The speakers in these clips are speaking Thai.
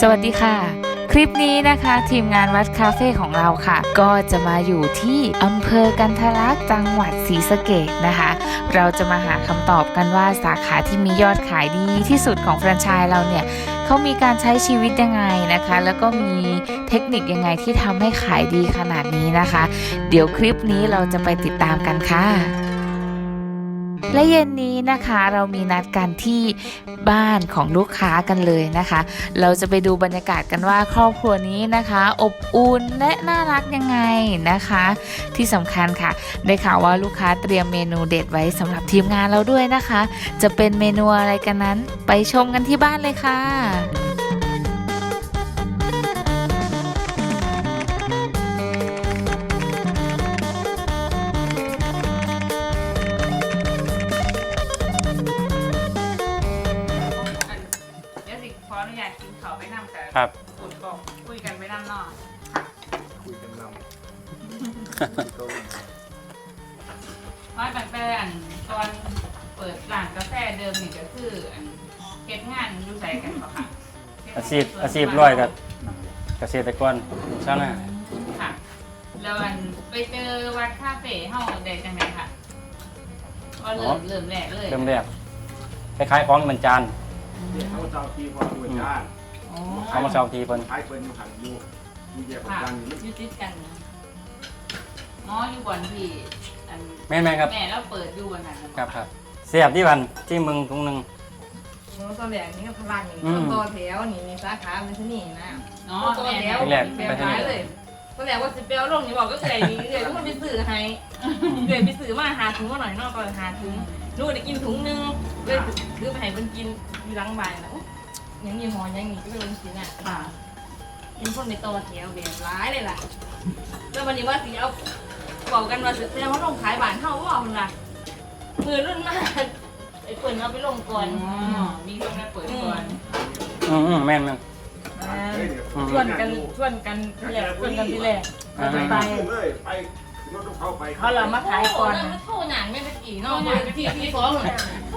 สวัสดีค่ะ คลิปนี้นะคะ ทีมงานวัดคาเฟ่ของเราค่ะ ก็จะมาอยู่ที่อำเภอกันทะลักจังหวัดศรีสะเกดนะคะ เราจะมาหาคำตอบกันว่าสาขาที่มียอดขายดีที่สุดของแฟรนไชส์เราเนี่ยเขามีการใช้ชีวิตยังไงนะคะ แล้วก็มีเทคนิคยังไงที่ทำให้ขายดีขนาดนี้นะคะ เดี๋ยวคลิปนี้เราจะไปติดตามกันค่ะ และเย็นนี้นะคะเรามีนัดกันที่บ้านของลูกค้ากันเลยนะคะ เราจะไปดูบรรยากาศกันว่าครอบครัวนี้นะคะ อบอุ่นและน่ารักยังไงนะคะ ที่สำคัญค่ะ ได้ข่าวว่าลูกค้าเตรียมเมนูเด็ดไว้สำหรับทีมงานเราด้วยนะคะ จะเป็นเมนูอะไรกันนั้น ไปชมกันที่บ้านเลยค่ะ ชีพอาชีพร้อยกับเกษตรกรชาวนาค่ะ แล้วอันไปเจอวัดคาเฟ่เฮาได้จังไดค่ะก็เริ่มเริ่มแรกเลยเริ่มแรกคล้ายๆของมันจานเนี่ยเขาเจ้าที่พอด้วยจ้าอ๋อเขามาเช่าทีเพิ่นขายเปิ้นอยู่หันอยู่มีแยกประค่ะกันอยู่อยู่ติดกันอ๋ออยู่บ่อนที่อันแม่นไหมครับ แม่เราเปิดอยู่วันนั้นครับครับเสียบที่วันที่มึงทุงหนึ่ง โอ้ตัวแหลกนี่ก็พลังนี่อืมตัวแถวนี่มีสาขาเป็นที่นี่นะเนาะตัวแม่แถแล้ววแรกแบไปบที่นี่ขายเลยตัวแหลกว่าสิเปียวลงนี่บอกก็เกยนี่เกยทุกคนไปซื้อให้เกยไปซื้อมาหาถุงมาหน่อยเนอกก็หาถุงนู่นได้กินถุงนึงเลยซื้อไปให้เพิ่นกินอยู่หลังบ้านนะอุ๊ยยังมีหอยังมีก็เป็นสิน่ะค่ะกินคนไปตัวแถวแบบร้ายเลยล่ะแล้ววันนี้ว่าสิเอาบอกกันว่าสิแสดงว่าลงขายบ้านเฮาว่ามันล่ะมือรุ่นมากไอ้ เปิ่นเอาไปลงก่อนอ๋อมีคนมาเปิดก่อนอืมอืมแม่นแม่นชวนกันชวนกันที่แรกชวนกันที่แรกอ่าไปไปเลยไปรถเข้าไปเขาเรามาขายก่อนโทษหนังไม่ตะกี้เนาะที่ที่ฟ้อง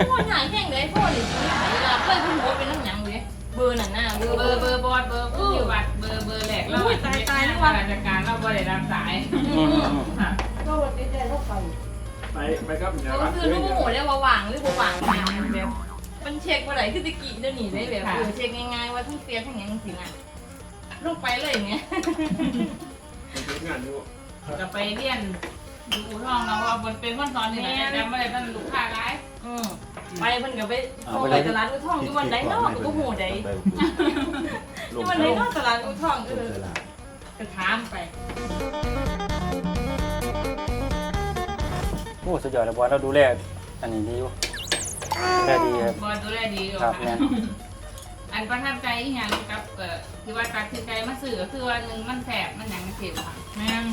โทษหนังแข่งเลยโทษหรือเวลาเพื่อนคุณโบเป็นน้ำหนังเลยเบอร์นั่นน่ะเบอร์เบอร์เบอร์บอดเบอร์ผู้อยู่วัดเบอร์เบอร์แหลกเราอุ้ยตายตายนี่วะราชการเราบริรับสายอืมอืมอืมค่ะก็วันนี้ได้เข้าไป ไปไปครับเนี่ยก็คือรู้หมดแล้วว่าหวังหรือบ่หวังแบบมันเช็คว่าไหนคือตะกี้เดี๋ยวนี้ได้แบบเออเช็คง่ายๆว่าทั้งเฟียทั้งยังสิน่ะลงไปเลยเนี่ยงานอยู่จะไปเรียนดูทองเราว่าบนเป็นคนสอนนี่แหละจำไม่ได้เป็นลูกค้าร้ายอืมไปเพิ่นก็ไปโทรไปตลาดอุท่องอยู่วันไหนเนาะก็บ่ฮู้ใดอยู่วันไหนเนาะตลาดอุท่องเออก็ถามไป โอ้สุดยอดเลยบอสเราดูแลอันนี้ดีอยู่ดูแลดีครับ บอลดูแลดีอยู่ครับค่ะแม่นอันประทับใจอีกอย่างกับเอ่อที่ว่าตัดสินใจมาสื่อก็คือว่าหนึ่งมันแสบมันหยังมันเข็มค่ะแม่น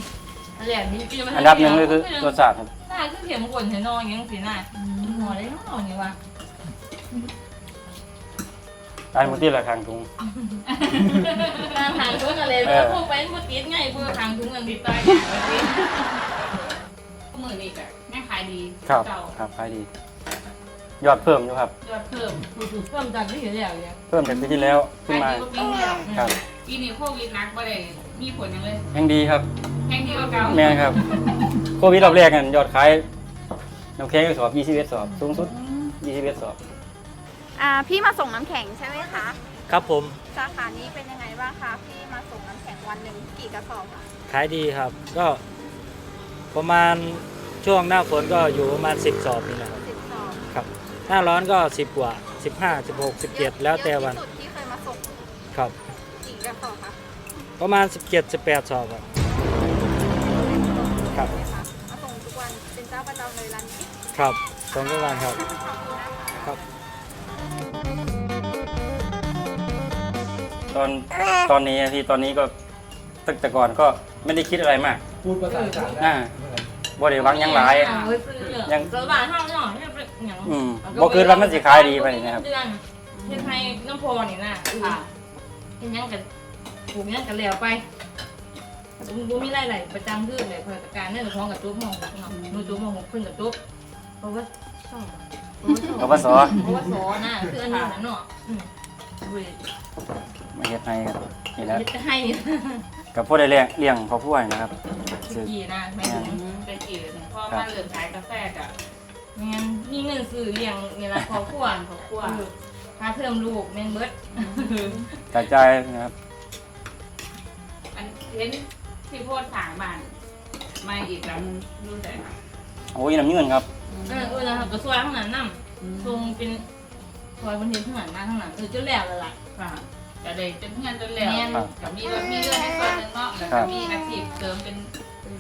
อันแรกนี่กินมาอันดับหนึ่งเลยคือรสชาติครับน่าคือเข็มกวนเห็นนอนยังสิน่ะหัวได้เนาะนี่ว่าอันหมดที่ละครั้งทุงการหางถุงอะไรเอเพื่ออ พวกไปบ่ติดไงเพื่อหางถุงเงินติติดดต่ออย่างวันนี้มือนี่กะ แม่ขายดีครับเก่าครับขายดี ยอดเพิ่มอยู่ครับ ยอดเพิ่มเพิ่มจากที่เห็นแล้วเนี่ยเพิ่มจากปีที่แล้วขึ้นขายมาดีกว่าปีที่แล้วครับ ปีนี้โควิดหนักบ่ได้มีผลหยังเลยยังดีครับแข่งดีกว่าเก่าแม่นครับ โควิดรอบแรกกันยอดขายน้ำแข็งสอบ21สอบสูงสุด21สอบ อ่าพี่มาส่งน้ำแข็งใช่ไหมคะครับผมสาขานี้เป็นยังไงบ้างคะพี่มาส่งน้ำแข็งวันหนึ่งกี่กระสอบคะขายดีครับ ก็ประมาณ ช่วงหน้าฝนก็อยู่ประมาณ10สอบนี่แหละครับสิบสอบครับ หน้าร้อนก็ 10 กว่า 15 16 17 แล้วแต่วันเยอะที่สุดที่เคยมาส่งครับ กี่กระสอบคะประมาณ 17 18สอบครับ ครับเลยคะมาส่งทุกวันเป็นเจ้าประจำเลยร้านนี้ครับสองทุกวันครับ ขอบคุณนะคะครับตอนตอนนี้อะพี่ตอนนี้ก็ตั้งแต่ก่อนก็ไม่ได้คิดอะไรมาก พูดภาษาอีสานอ่า บ่ได้หวังหยังหลายเอาไว้ซื้อเนี่ยยัง สบายเฮาเนาะเนี่ยเป็นหยังอืมบ่คือว่ามันสิขายดีไปนะครับ เดือนเฮ็ดให้น้ำโพนี่น่ะค่ะเฮ็ดหยังกันปลูกหยังกันแล้วไปบุบุมีรายได้ประจำคือเลยข้าราชการเนี่ยท้องกับตุ๊บมองเนาะมือตุ๊บมองขึ้นกับตุ๊บเพราะว่าช่องกปสเพราะว่าสอน่ะคืออันนี้น่ะเนาะอืมเว้ยมาเฮ็ดให้ครับนี่แหละเฮ็ดจะให้ กับพ่อได้เลี้ยงเลี้ยงครอบครัวนะครับสิกี่นะแม่ถึงไปกี่พอมาเริ่มขายกาแฟกะงั้นมีเงินซื้อเลี้ยงนี่ละครอบครัวครอบครัวค่าเทอมลูกแม่นเบิดกระจายนะครับ อันเห็นที่โพดถางบ้านมาอีกแล้วรู้แต่ค่ะโอ้ยน้ำเงินครับเออเออนะครับก็ซอยข้างหลังนำทรงเป็นซอยบนเทียนข้างหลังมาข้างหลังเออจะแล้วแล้วล่ะค่ะ แต่เด็กเป็นเพื่อนจนแล้วแม่นกับมีรถมีเรื่องให้ส่วนหนึ่งเนาะแล้วก็มีอาชีพเสริมเป็น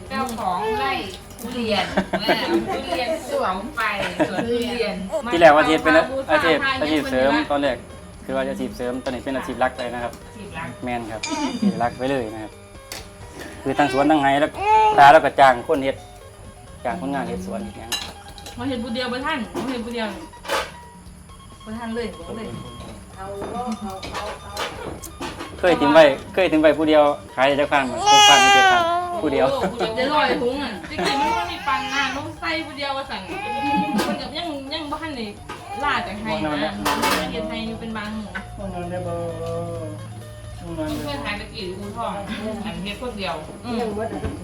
เจ้าของไร่ทุเรียนแม่เอาทุเรียนสวมไปสวนทุเรียนที่แรกว่าจะเป็นอาชีพอาชีพเสริมตอนแรกคือว่าอาชีพเสริมตอนนี้เป็นอาชีพหลักเลยนะครับชีพรักแมนครับที่รักไปเลยนะครับ คือทั้งสวนทั้งไห้แล้วตาแล้วก็จ้างคนเฮ็ดจ้างคนงานเฮ็ดสวนอีกอย่างมาเห็นบุเดียวไปท่านมาเห็นบุเดียวไปท่านเลยบอกเลย เคยถึงไว้เคยถึงไว้ผู้เดียวขายได้จักพันมันคงพันไม่เจ็ดพันผู้เดียวโอ้โหจะลอยถุงอะจริงๆมันก็มีปันหน้าน้องไส้บุเดียวว่าสั่งมันกับยังยังบ้านเลยล่าจากไฮนะเรียนไฮอยู่เป็นบางหมู่เพื่อนหายไปกี่อูทองอันเฮ็ดคนเดียวอืม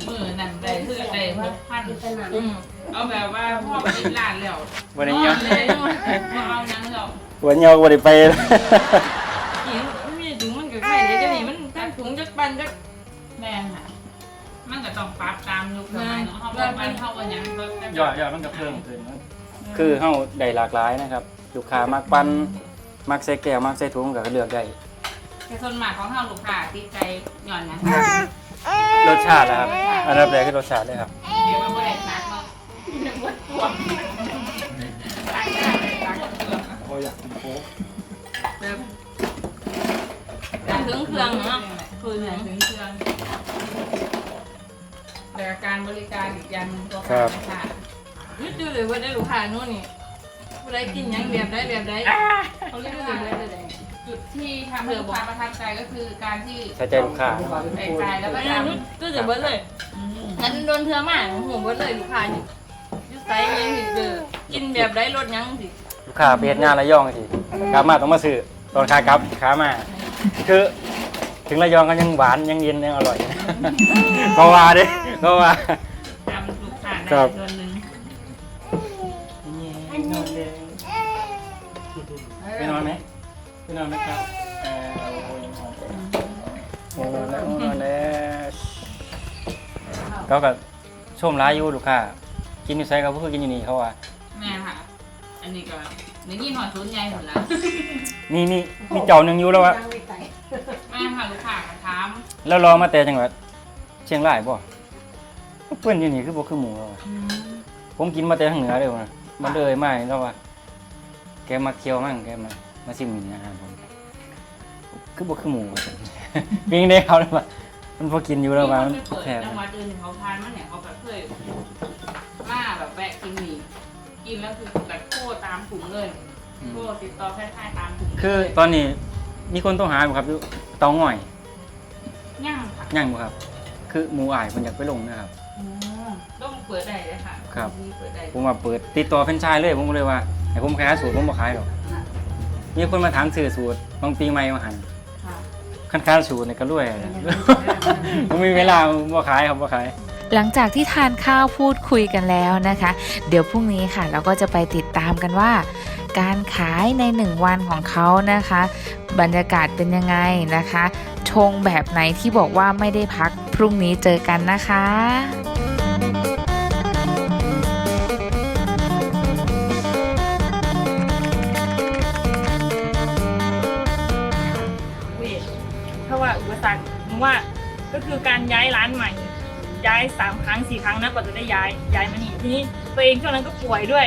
มือนั่นได้คือได้หกพันอืมเอาแบบว่าพ่อไปกินร้านแล้ววันนี้ยังเลยมาเอา ยังแล้ววันนี้วันนี้ไปกินไม่มีถุงมันกับไข่เดี๋ยวจะหนีมันตั้งถุงจะปันจะแม่ค่ะมันก็ต้องปรับตามยุคสมัยเนาะเขาไปบ้านเขาวันยังเขาจะยอดยอดมันก็เพิ่มขึ้นคือเฮาได้หลากหลายนะครับ ลูกค้ามักปั้นมักใส่แก้วมักใส่ถุงก็เลือกได้ แต่ส่วนมากของเขาลูกค้าติดใจหย่อนนะรสชาตินะครับ อันดับแรกคือรสชาติเลยครับ เดี๋ยวมันบ่ได้ซักเนาะเดี๋ยวมันปวดซักได้ซักเกลือ พออยากกินโค้ก ถึงเครื่องเนาะคือคือถึงถึงเครื่องแต่การบริการอีกอย่างหนึงก็ครับค่ะยึดดูเลยว่าได้ลูกค้าโน่นนี่ผู้ใดกินยังแบบได้แบบได้เขาเรียกว่าแบบได้เลยจุดที่ทำให้ลูกค้าประทับใจก็คือการที่ใส่ใจลูกค้า ใส่ใจแล้วก็ก็ทจะก็จะเบิดเลยำงั้นโดนเธอมากหัวเบิดเลยลูกค้านี่ยึดไซส์ยังสิเด้อกินแบบได้รสยังสิลูกค้าไปเฮ็ดงานระยองสิกลับมาต้องมาซื้อตอนขากลับขามา คือถึงระยองก็ยังหวานยังเย็นยังอร่อย ก็ว่าเด้ก็ว่าทำลูกค้าได้ครับส่วนหนึ่งไปนอนไหมไปนอนไหมครับเอ่อโอ้โหแล้วโอ้โหแล้วก็กับชมร้ายอยู่ลูกค้ากินอยู่ไสก็บ่คือกินอยู่นี่เขาว่าแม่ค่ะ อันนี้ก็ ในยี่ห้อศูนย์ใหญ่หมดแล้วนี่นี่มีเจ้าหนึงอยู่แล้วว่าแม่ค่ะลูกค้าก็ถามแล้วรอมาแต่จังหวัดเชียงรายบ่เพื่อนอยู่นี่คือบ่คือหมูแล้วว่ะผมกินมาแต่ทางเหนือเลยว่ะมันเลยมาแล้วว่าแกมาเที่ยวมั่งแกมามาชิมนี่อาหารผมคือบ่คือหมูว่ะปิ้งได้เขาแล้วว่ามันพอกินอยู่แล้วว่ามันมีคนไปเปิดแซ่บจังหวัดอื่นเขาทานมาเนี่ยเขาแบบเคยมาแบบแวะกินหมี่ กินแล้วคือแบบโคตรตามถุงเลยโคตรติดต่อคล้ายๆตามถุงคือตอนนี้มีคนต้องหาอยู่ครับอยู่เตาง่อยย่างค่ะย่างบ่ครับ คือหมูอ้ายเพิ่นอยากไปลงนะครับต้องเปิดได้เลยค่ะครับ มีเปิดได้ผมว่าเปิดติดต่อแฟรนไชส์เลยผมก็เลยว่าให้ผมขายสูตรผมบ่ขายหรอกมีคนมาถามซื้อสูตรบางปีใหม่มาหันค่ะ คันค้านสูตรเนี่ยก็รวยอะผมมีเวลาบ่ขายครับบ่ขาย หลังจากที่ทานข้าวพูดคุยกันแล้วนะคะ เดี๋ยวพรุ่งนี้ค่ะ เราก็จะไปติดตามกันว่า การขายในหนึ่งวันของเขานะคะ บรรยากาศเป็นยังไงนะคะชงแบบไหนที่บอกว่าไม่ได้พักพรุ่งนี้เจอกันนะคะเวทถ้าว่าอุปสรรคว่าก็คือการย้ายร้านใหม่ ย้ายสามครั้งสี่ครั้งนะกว่าจะได้ย้ายย้ายมานี่ทีนี้ตัวเองช่วงนั้นก็ป่วยด้วย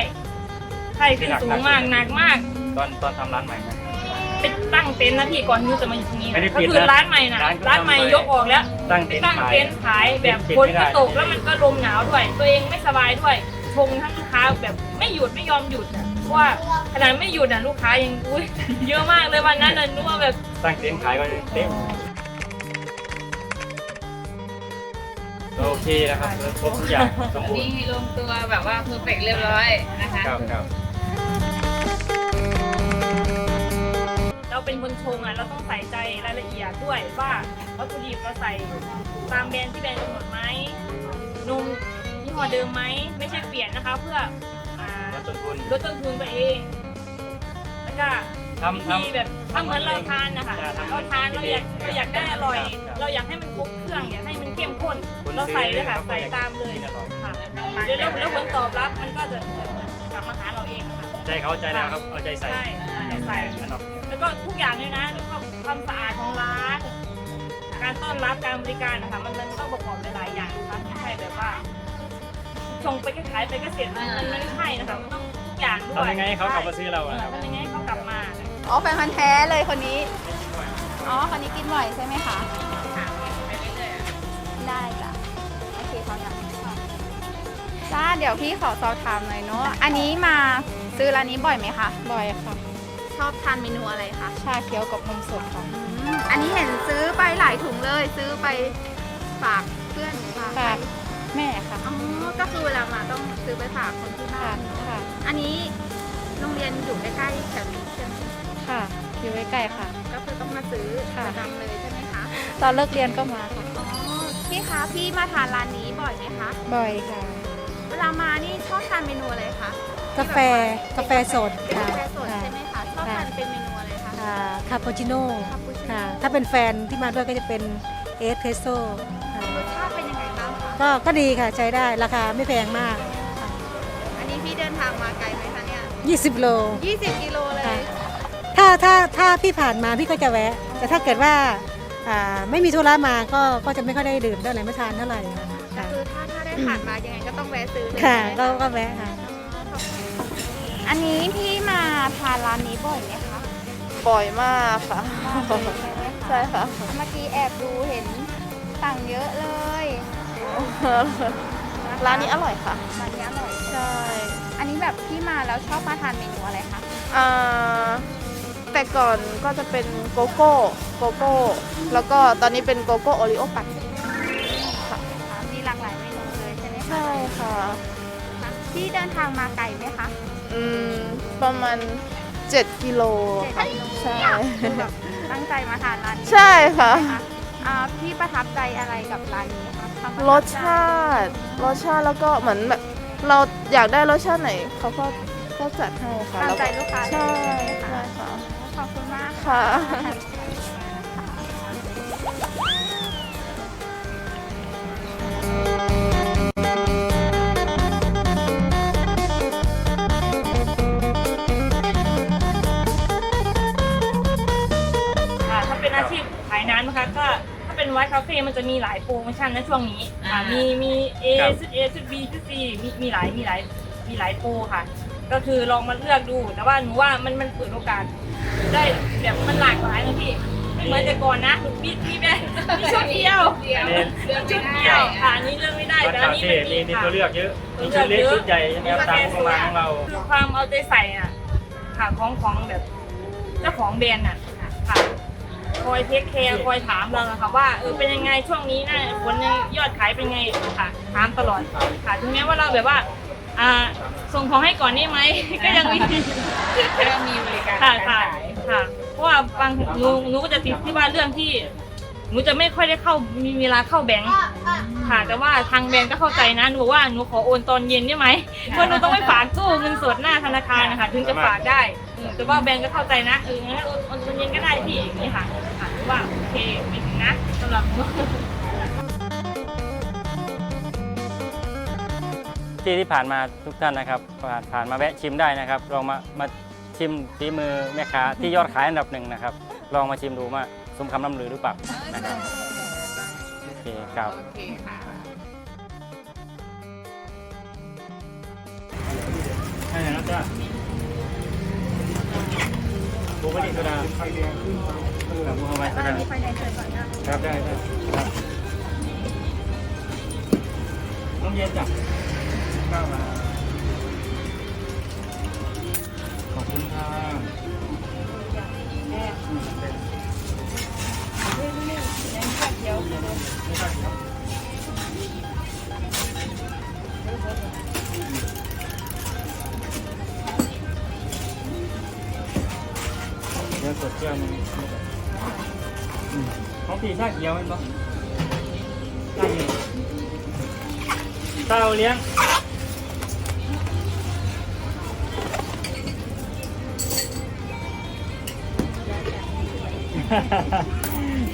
ไข้ขึ้นสูงมากหนักมาก ตอนตอนทำร้านใหม่นะเป็นตั้งเต็นท์นะพี่ก่อนที่จะมาอยู่ตรงนี้ไม่ได้ก็ปิดคือนะร้านใหม่นะร้านก็ร้านใหม่ทำไว้ยกออกแล้วตั้งเต็นท์ตั้งขายเต็นท์ขายแบบปิดฝนไม่ได้ ก็ตกแล้วมันก็ลมหนาวด้วย ตัวเองไม่สบายด้วยชงทั้งลูกค้าแบบไม่หยุดไม่ยอมหยุดอะเพราะว่าขนาดไม่หยุดน่ะลูกค้ายังอุ้ยเยอะมากเลยวันนั้นน่ะนึกว่าแบบ ตั้งเต็นท์ขายก็เต็ม โอเคนะครับครบทุกอย่างสมบูรนี่ณ์ลงตัวแบบว่าเพอร์เฟกเรียบร้อยนะคะ ครับครับเราเป็นคนชงอะเราต้องใส่ใจรายละเอียดด้วยว่าวัตถุดิบเราใส่ตามแบรนด์ที่แบรนด์กำหนดไหมนมยี่ห้อเดิมไหมไม่ใช่เปลี่ยนนะคะ เพื่ออ่าลดต้นทุนลดต้นทุนตัวเอง แล้วก็ทำทมีแบบถ้าเหมือนเราทานนะคะใช่ทำเราทานเราอยากเราอยากได้อร่อยครับเราอยากให้มันครบเครื่องอยากให้มัน เข้มข้นำคนเราใส่เลยค่ะซื้อใส่ตามเลยกินอร่อยค่ะแล้วแล้วแล้วผลตอบรับมันก็จะกลับมาหาเราเองค่ะใจเขาใจเราครับเอาใจใส่ใช่ใส่ครับแล้วก็ทุกอย่างเลยนะแล้วก็ความสะอาดของร้านการต้อนรับการบริการนะคะมันมันต้องประกอบหลายๆอย่างนะคะไม่ใช่แบบว่าชงไปก็ขายไปก็เสร็จมันมันไม่ใช่นะคะมันต้องทุกอย่างด้วยทำยังไงให้เขากลับมาซื้อเราเออะอครับทำยังไงให้เขากลับมาอ๋อแฟนพันธ์แท้เลยคนนี้อ๋อคนนี้กินบ่อยใช่ไหมคะ จ้าเดี๋ยวพี่ขอสอบถามหน่อยเนาะ อันนี้มาซื้อร้านนี้บ่อยไหมคะ บ่อยค่ะ ชอบทานเมนูอะไรคะชาเขียวกับนมสดค่ะอืมอันนี้เห็นซื้อไปหลายถุงเลย ซื้อไปฝากเพื่อนฝากใครฝากแม่ค่ะอ๋อ ก็คือเวลามาต้องซื้อไปฝากคนที่บ้าค่ะนเนอะค่ะอันนี้โรงเรียนอยู่ใกล้ๆแถวนี้ใช่ไหมค่ะอยู่ใกล้ๆค่ะ ก็คือต้องมาซื้อค่ะ ประจำเลยใช่ไหมคะ ตอนเลิกเรียนก็มาค่ะ อ๋อ พี่คะ พี่มาทานร้านนี้บ่อยไหมคะ บ่อยค่ะ เวลามานี่ชอบทานเมนูอะไรคะกาแฟกาแฟสดเป็นค่ะกาแฟสดค่ะใช่ไหมคะชอบทานเป็นเมนูอะไรคะค่ะคาปูชิโน่คาปูชิโน่ ค่ะถ้าเป็นแฟนที่มาด้วยก็จะเป็นเอสเพรสโซ่ค่ะรสชาติเป็นยังไงบ้างคะก็ก็ดีค่ะใช้ได้ราคาไม่แพงมาก อันนี้พี่เดินทางมาไกลไหมคะเนี่ย20 โล 20กิโลเลย ค่ะ ถ้าถ้าถ้าพี่ผ่านมาพี่ก็จะแวะ แต่ถ้าเกิดว่าอ่าไม่มีธุระมาก็ก็จะไม่ค่อยได้ดื่มเท่าไหร่ไม่ทานเท่าไหร่ค่ะ คือถ้าถ้าได้ผ่านมายังไงก็ต้องแวะซื้อเลยค่ะใช่ไหมก็ก็แวะค่ะ อันนี้พี่มาทานร้านนี้บ่อยไหมคะบ่อยมากค่ะใช่ไหมคะใช่ค่ะ เมื่อกี้แอบดูเห็นสั่งเยอะเลยะคะร้านนี้อร่อยค่ะ ร้านนี้อร่อย ใช่อันนี้แบบพี่มาแล้วชอบมาทานเมนูอะไรคะ อ่าแต่ก่อนก็จะเป็นโกโก้ โกโก้ แล้วก็ตอนนี้เป็นโกโก้โอริโอปั่น พี่เดินทางมาไกลไหมคะอืมประมาณ 7 กิโลเจ็ดค่ะกิโลใช่ คือแบบตั้งใจมาทานร้านนี้ใช่ค่ะใช่ไหมอ่าพี่ประทับใจอะไรกับร้านนี้คะความประรทับสใจชาติ รสชาติแล้วก็เหมือนแบบเราอยากได้รสชาติไหนเขาก็ก็จัดให้ค่ะตามแล้วใจก็ลูกค้าใช่เลยใช่ไหมคะค่ะ ขอบคุณมากค่ะ ค่ะ ขายน้ำนะคะก็ถ้าเป็นไวท์คาเฟ่มันจะมีหลายโปรโมชั่นนะช่วงนี้ค่ะมีมี A ครับ ชุด A ชุด B ชุด C มีมีหลายมีหลายมีหลายโปรค่ะ ก็คือลองมาเลือกดู แต่ว่าหนูว่ามันมันเปิดโอกาสได้แบบมันหลากหลายนะพี่ไม่เหมือนแต่ก่อนนะมีมีแบบมีชุดเดียวเดียวเลือกชุไม่ดได้เดียวค่ะอันนี้เลือกไม่ได้วัดแต่อัคานนี้เฟ่มันมีมีมีค่ะ ตัวเลือกเยอะมีชุดเล็กชุดใหญ่ใช่ไหมครับตามประมาณของเรา คือความเอาใจใส่อะค่ะของของแบบ เจ้าของแบรนด์อะค่ะ คอยเทคแคร์คอยถามเราอะค่ะว่าเออเป็นยังไงช่วงนี้นะผลยังยอดขายเป็นไงค่ะถามตลอดค่ะถึงแม้ว่าเราแบบว่าอ่าส่งของให้ก่อนได้ไหม ก็ยังมีก็มีบริการค่ะการค่ะขายค่ะ เพราะว่าบางหนูหนูก็จะติดที่ว่าเรื่องที่หนูจะไม่ค่อยได้เข้ามีเวลาเข้าแบงค์ค่ะ แต่ว่าทางแบงค์ก็เข้าใจนะหนูบอกว่าหนูขอโอนตอนเย็นได้ไหมเพราะหนูต้องไปฝากตู้เงินสดหน้าธนาคารนะคะถึงจะฝากได้เออ แต่ว่าแบงค์ก็เข้าใจนะเอองั้นโอนโอนตอนเย็นก็ได้พี่อย่างนี้ค่ะค่ะหรือว่าโอเคไม่ถึงนะสำหรับหนูที่ที่ผ่านมาทุกท่านนะครับผ่านผ่านมาแวะชิมได้นะครับ ลองมามาชิมฝีมือแม่ค้าที่ยอดขายอันดับหนึ่งนะครับ ลองมาชิมดูว่าสมคำล่ำลือหรือเปล่านะครับโอเคครับโอเคค่ะใช่นะ จ้าบูมะลิโซดาครับบูมะลิโซดามีไฟแนนซ์เชิญก่อนนะครับได้ได้ครับน้ำเย็นจ้ะข้าวมาขอบคุณค่ะเดี๋ สดเจียวมันอืมของพี่ชาเขียวมันปะชาเขียวเต้าเลี้ยง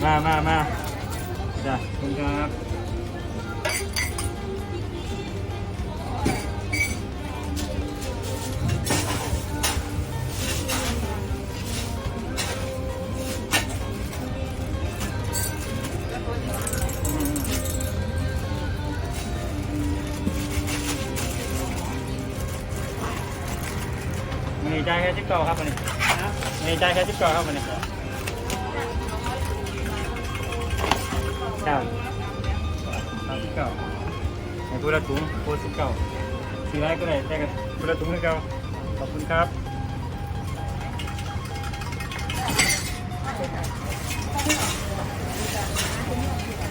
มามามาจ้ะขอบคุณครับ ค่สิบเก้าครับวันนี้ครับสามสิบเก้าในพูละถุงพูสิบเก้าสี่ร้อยก็ได้ได้กันพูละถุงให้เก้าขอบคุณครับ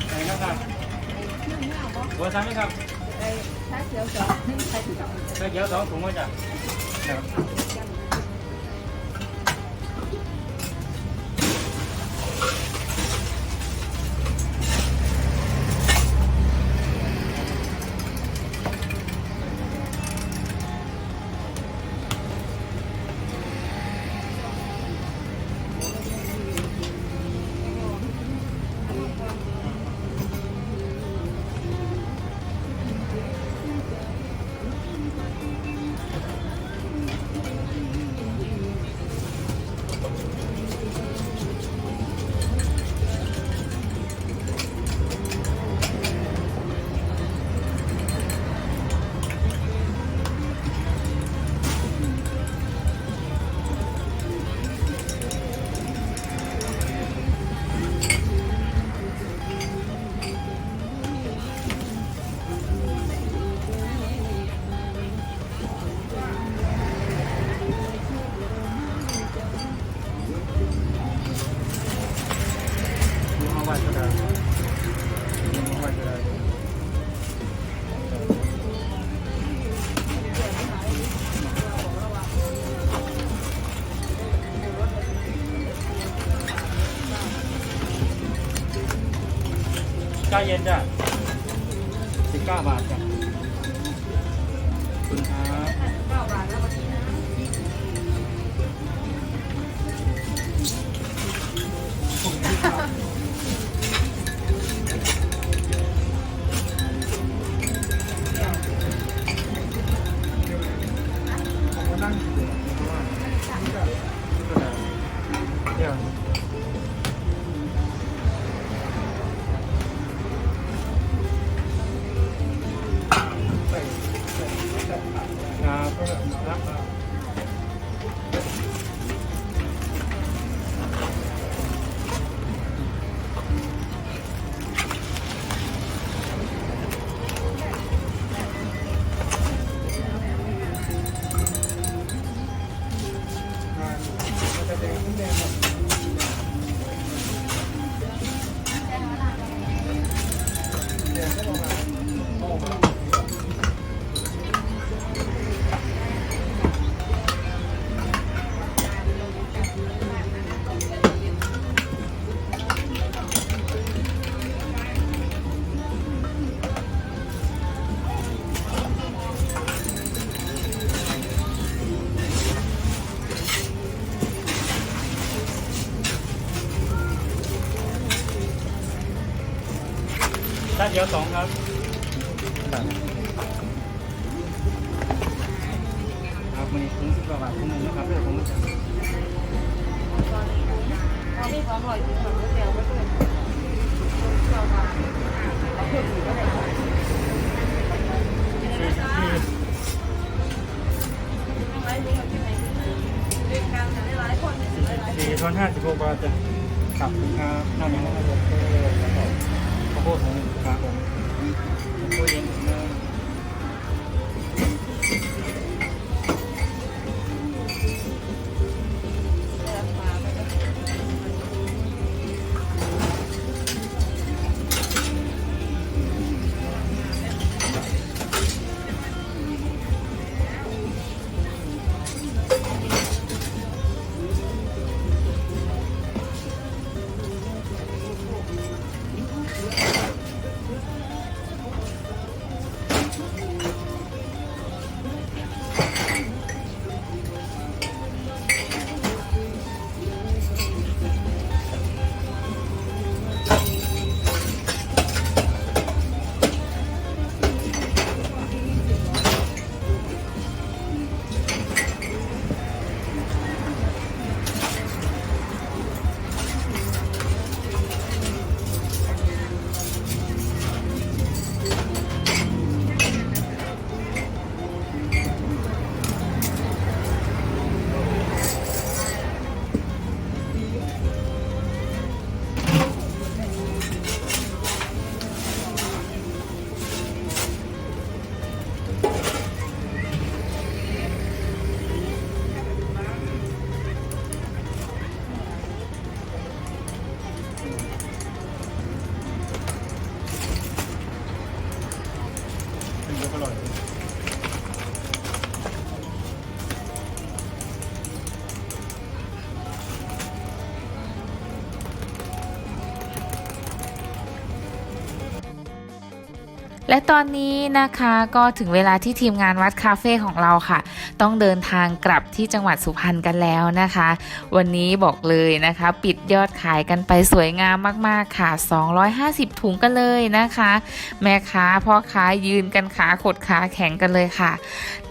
ไหนนะครับบัวซ้ำไหมครับไอ้ชาเขียวสองชาเขียวสองถุงมาจ้ะครับ ชาเย็นจ้ะสิบเก้าบาทจ้ะ นี่พร้อมลอยกิบบเดียวก็ได้สี่ทอนห้าสิบหกบาทจ้ะขอบคุณครับน้ำยังไม่หมดข้าวโพดของครับผมข้าวโพดเย็น และตอนนี้นะคะก็ถึงเวลาที่ทีมงานวัดคาเฟ่ของเราค่ะ ต้องเดินทางกลับที่จังหวัดสุพรรณกันแล้วนะคะ วันนี้บอกเลยนะคะ ปิดยอดขายกันไปสวยงามมากๆค่ะ 250 ถุงกันเลยนะคะ แม่ค้าพ่อค้ายืนกันขาขดขาแข็งกันเลยค่ะ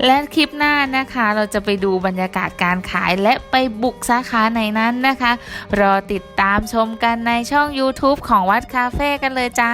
และคลิปหน้านะคะ เราจะไปดูบรรยากาศการขายและไปบุกสาขาไหนนั้นนะคะ รอติดตามชมกันในช่อง YouTube ของวัดคาเฟ่กันเลยจ้า